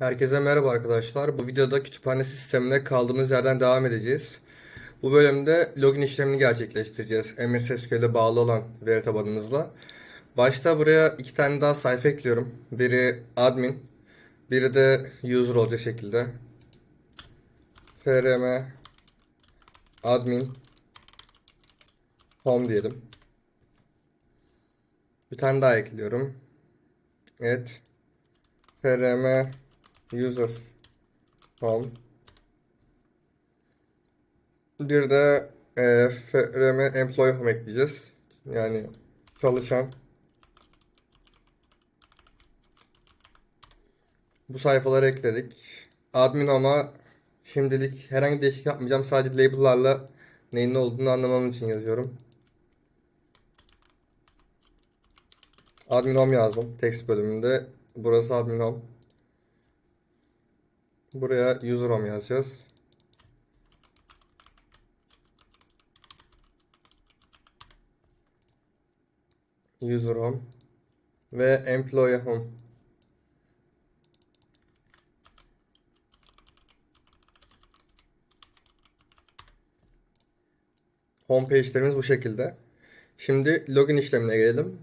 Herkese merhaba arkadaşlar. Bu videoda kütüphane sistemine kaldığımız yerden devam edeceğiz. Bu bölümde login işlemini gerçekleştireceğiz. MS SQL'e bağlı olan veri tabanımızla. Başta buraya iki tane daha sayfa ekliyorum. Biri admin, biri de user olacak şekilde. frm admin home diyelim. Bir tane daha ekliyorum. Evet. frm user home bir de e, frm employee home ekleyeceğiz. Yani çalışan bu sayfaları ekledik. Admin home'a şimdilik herhangi bir değişiklik yapmayacağım. Sadece label'larla neyin ne olduğunu anlamam için yazıyorum. Admin home yazdım text bölümünde. Burası admin home. Buraya user home yazacağız. User home ve employee home. Home page'lerimiz bu şekilde. Şimdi login işlemine gelelim.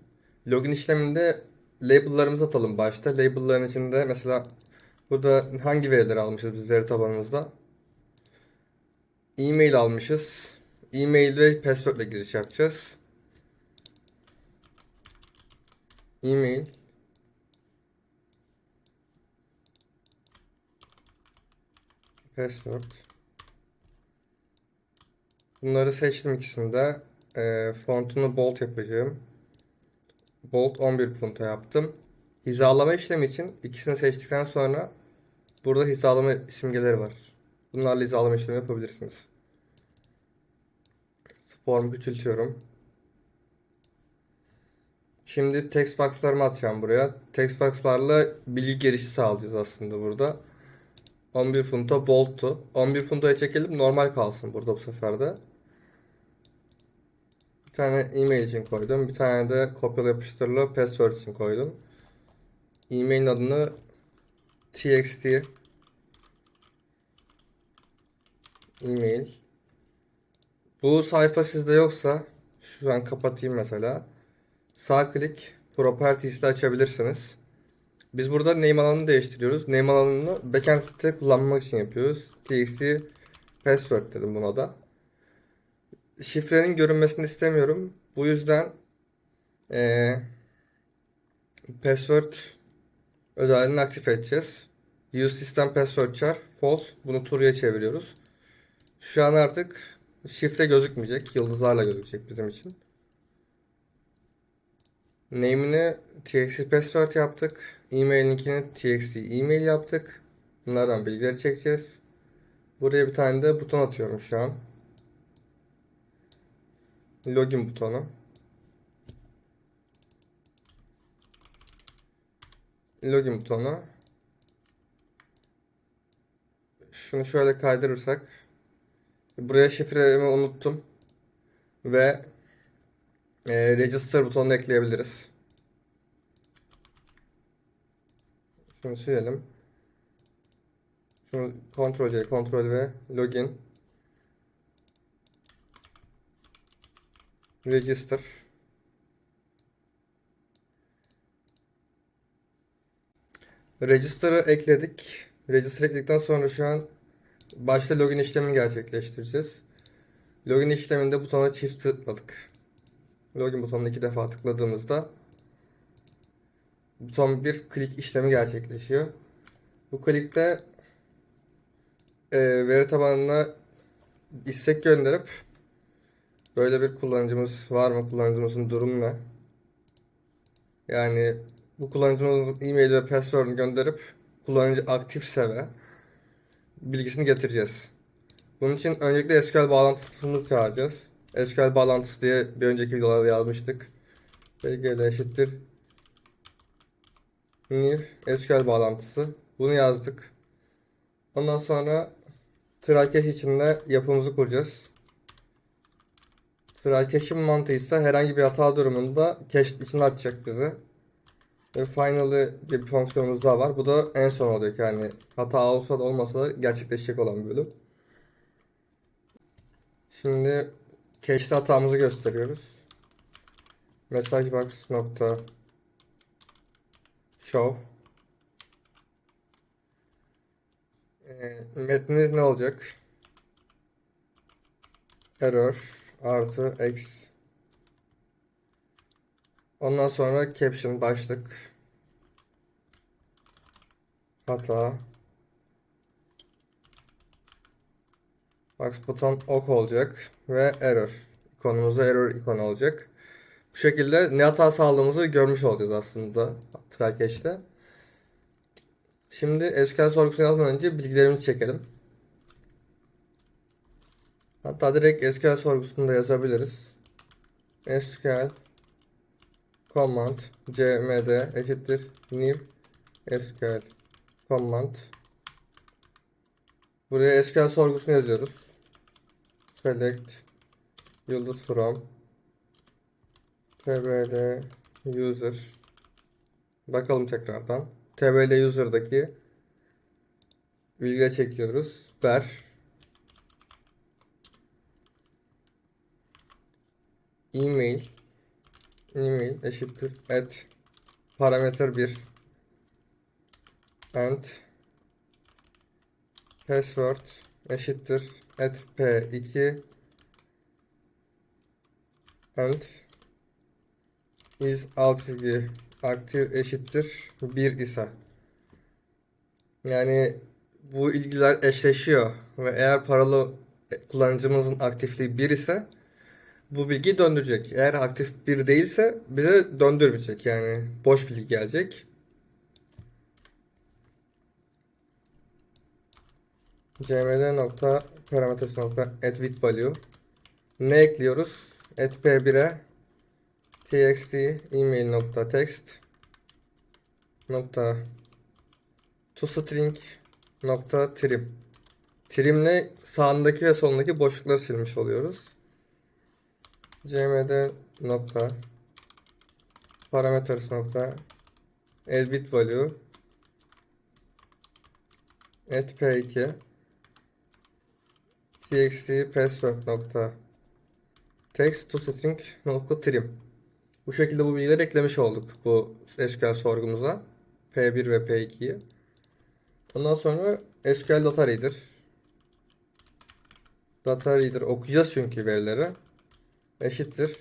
Login işleminde label'larımızı atalım başta. Label'ların içinde mesela burada hangi verileri almışız biz veri tabanımızda? E-mail almışız. E-mail ve password ile giriş yapacağız. E-mail password Bunları seçtim ikisini de. Ee, fontunu bold yapacağım. Bold 11 punto yaptım. Hizalama işlemi için ikisini seçtikten sonra burada hizalama simgeleri var. Bunlarla hizalama işlemi yapabilirsiniz. Formu küçültüyorum. Şimdi text box'larımı atacağım buraya. Text box'larla bilgi girişi sağlayacağız aslında burada. 11 punto bold'tu. 11 puntoya çekelim normal kalsın burada bu sefer de. Bir tane e-mail için koydum. Bir tane de kopyala yapıştırılı password için koydum. E-mailin adını txt e-mail bu sayfa sizde yoksa şu an kapatayım mesela. Sağ klik Properties'de açabilirsiniz. Biz burada name alanını değiştiriyoruz. Name alanını backend'de kullanmak için yapıyoruz. txt password dedim buna da. Şifrenin görünmesini istemiyorum. Bu yüzden eee password özelliğini aktif edeceğiz. Use system password char false. Bunu true'ya çeviriyoruz. Şu an artık şifre gözükmeyecek. Yıldızlarla gözükecek bizim için. Name'ini txt password yaptık. E-mail'inkini txt e-mail yaptık. Bunlardan bilgileri çekeceğiz. Buraya bir tane de buton atıyorum şu an. Login butonu. Login butonu. Şunu şöyle kaydırırsak. Buraya şifremi unuttum. Ve e, register butonunu ekleyebiliriz. Şunu silelim. Şunu kontrol C, kontrol V, login. Register. Register'ı ekledik. Register ekledikten sonra şu an başta login işlemini gerçekleştireceğiz. Login işleminde butona çift tıkladık. Login butonuna iki defa tıkladığımızda buton bir klik işlemi gerçekleşiyor. Bu klikte e, veri tabanına istek gönderip böyle bir kullanıcımız var mı? Kullanıcımızın durumu ne? Yani bu kullanıcımızın e-mail ve password'unu gönderip kullanıcı aktifse ve bilgisini getireceğiz. Bunun için öncelikle SQL bağlantısını çağıracağız. SQL bağlantısı diye bir önceki videolarda yazmıştık. BGL eşittir new SQL bağlantısı. Bunu yazdık. Ondan sonra cache içinde yapımızı kuracağız. Try cache'in mantığı ise herhangi bir hata durumunda cache içine atacak bizi. Ve finally bir fonksiyonumuz daha var. Bu da en son olacak yani hata olsa da olmasa da gerçekleşecek olan bölüm. Şimdi cache'de hatamızı gösteriyoruz. Messagebox nokta show Ee, metnimiz ne olacak? Error artı x Ondan sonra caption başlık hata Box buton ok olacak ve error ikonumuzda error ikonu olacak. Bu şekilde ne hata sağladığımızı görmüş olacağız aslında Trycatch'te. Şimdi SQL sorgusunu yazmadan önce bilgilerimizi çekelim. Hatta direkt SQL sorgusunu da yazabiliriz. SQL command cmd eşittir new SQL command Buraya SQL sorgusunu yazıyoruz. Select yıldız from tbd user Bakalım tekrardan. tbd user'daki bilgileri çekiyoruz. Ver email email eşittir at parametre 1 and password eşittir at p2 and is alt çizgi aktif eşittir 1 ise. Yani bu ilgiler eşleşiyor ve eğer paralı kullanıcımızın aktifliği 1 ise bu bilgiyi döndürecek. Eğer aktif bir değilse bize döndürmeyecek yani boş bilgi gelecek. cmd nokta parametresi nokta add with value ne ekliyoruz? add p1'e txt email nokta text nokta toString nokta trim trimle sağındaki ve solundaki boşlukları silmiş oluyoruz. Cmd nokta parameters nokta add bit value add p2 txt password nokta text to string nokta trim bu şekilde bu bilgileri eklemiş olduk bu SQL sorgumuza P1 ve P2'yi. Ondan sonra SQL Data Reader. Data Reader okuyacağız çünkü verileri. Eşittir.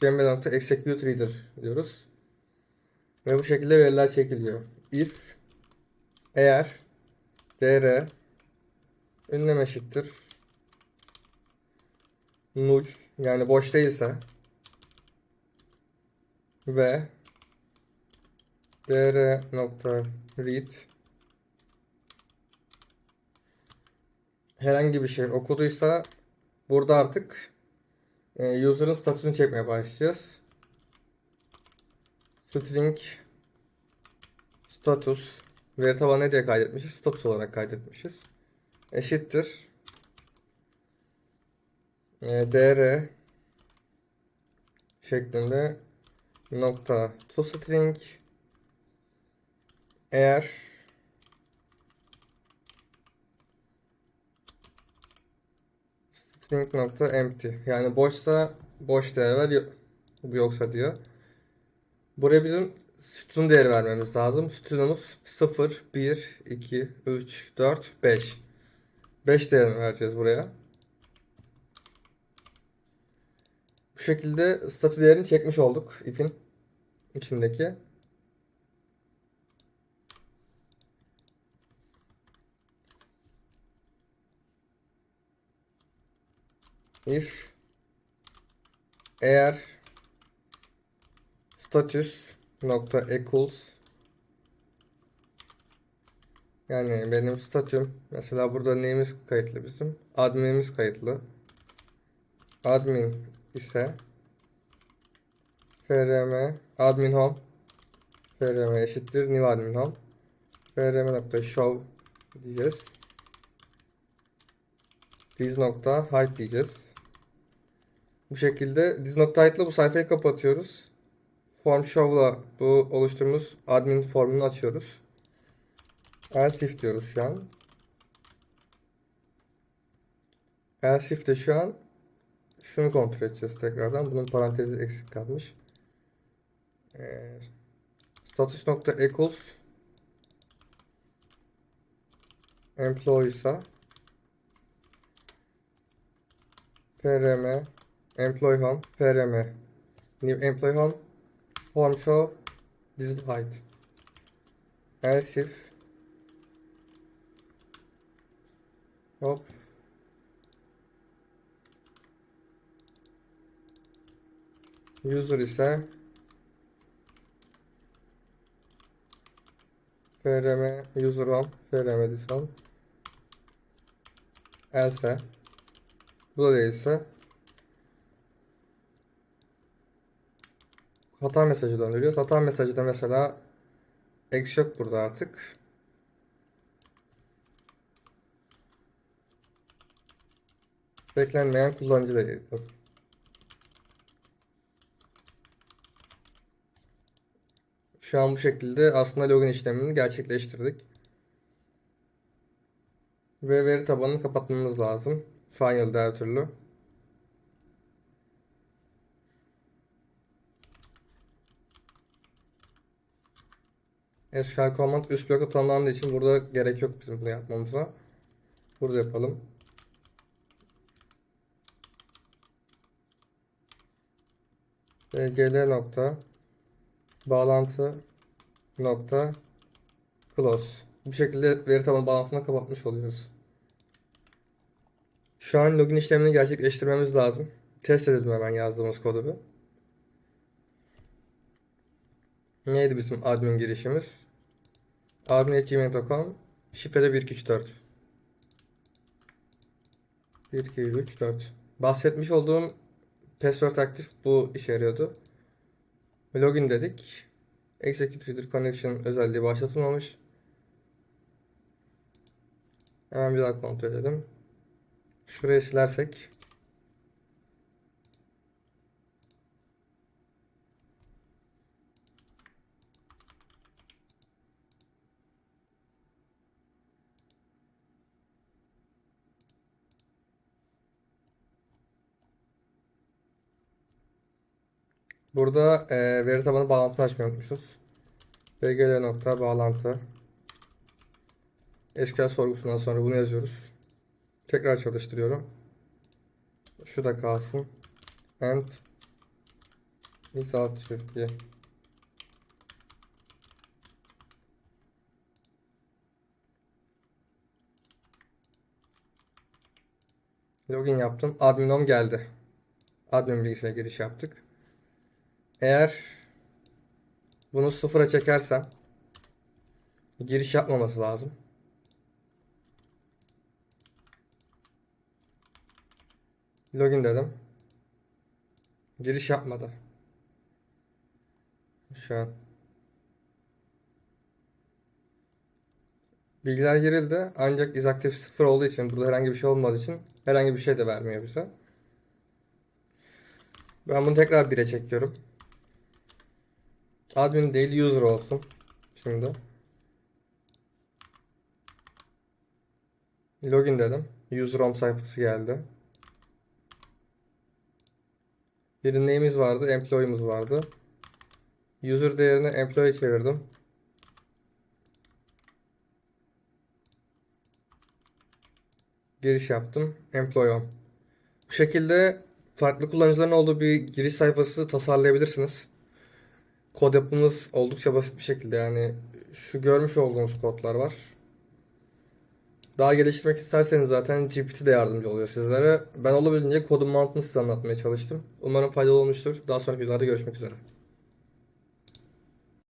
cmd.execute reader diyoruz. Ve bu şekilde veriler çekiliyor. If eğer dr ünlem eşittir null yani boş değilse ve dr nokta read herhangi bir şey okuduysa burada artık e, user'ın statüsünü çekmeye başlayacağız. String status veri tabanı ne diye kaydetmişiz? Status olarak kaydetmişiz. Eşittir e, dr şeklinde nokta toString eğer string nokta empty yani boşsa boş değer ver yoksa diyor. Buraya bizim sütun değeri vermemiz lazım. Sütunumuz 0, 1, 2, 3, 4, 5. 5 değerini vereceğiz buraya. Bu şekilde statü değerini çekmiş olduk ipin içindeki. İf eğer status nokta equals. Yani benim statüm mesela burada neyimiz kayıtlı bizim? Adminimiz kayıtlı. Admin ise frm admin home frm eşittir new admin home. Frm nokta show diyeceğiz. Diz nokta hide diyeceğiz bu şekilde diz nokta hide'la bu sayfayı kapatıyoruz Form show'la bu oluşturduğumuz admin formunu açıyoruz. Else if diyoruz şu an. İf de şu an şunu kontrol edeceğiz tekrardan. Bunun parantezi eksik kalmış. Ee, status nokta equals employee ise frm employee home frm new employee home form show visit height. Else if hop. User ise frm user home frm this one else bu da değilse hata mesajı döndürüyoruz. Hata mesajı da mesela eksi yok burada artık. Beklenmeyen kullanıcı da geliyor. Şu an bu şekilde aslında login işlemini gerçekleştirdik. Ve veri tabanını kapatmamız lazım. Final'de her türlü. SQL command üst bloka tanımlandığı için burada gerek yok bizim bunu yapmamıza. Burada yapalım. gl nokta bağlantı nokta close. Bu şekilde veri tabanı bağlantısını kapatmış oluyoruz. Şu an login işlemini gerçekleştirmemiz lazım. Test edelim hemen yazdığımız kodu bir. Neydi bizim admin girişimiz? admin.gmail.com Şifrede 1234 1234 Bahsetmiş olduğum password aktif bu işe yarıyordu. Login dedik. Execute Reader Connection özelliği başlatılmamış. Hemen bir daha kontrol edelim. Şurayı silersek. Burada e, veri tabanı bağlantısını açmayı unutmuşuz. bgl nokta bağlantı. SQL sorgusundan sonra bunu yazıyoruz. Tekrar çalıştırıyorum. Şu da kalsın. And result çizgi. Login yaptım. Adminom geldi. Admin bilgisine giriş yaptık. Eğer bunu sıfıra çekersem giriş yapmaması lazım. Login dedim. Giriş yapmadı. Şu an. Bilgiler girildi ancak izaktif sıfır olduğu için burada herhangi bir şey olmadığı için herhangi bir şey de vermiyor bize. Ben bunu tekrar 1'e çekiyorum. Admin değil user olsun. Şimdi. Login dedim. User home sayfası geldi. Bir name'imiz vardı, employee'miz vardı. User değerini employee çevirdim. Giriş yaptım. Employee. Bu şekilde farklı kullanıcıların olduğu bir giriş sayfası tasarlayabilirsiniz. Kod yapımız oldukça basit bir şekilde yani şu görmüş olduğunuz kodlar var. Daha geliştirmek isterseniz zaten GPT de yardımcı oluyor sizlere. Ben olabildiğince kodun mantığını size anlatmaya çalıştım. Umarım faydalı olmuştur. Daha sonraki videolarda görüşmek üzere.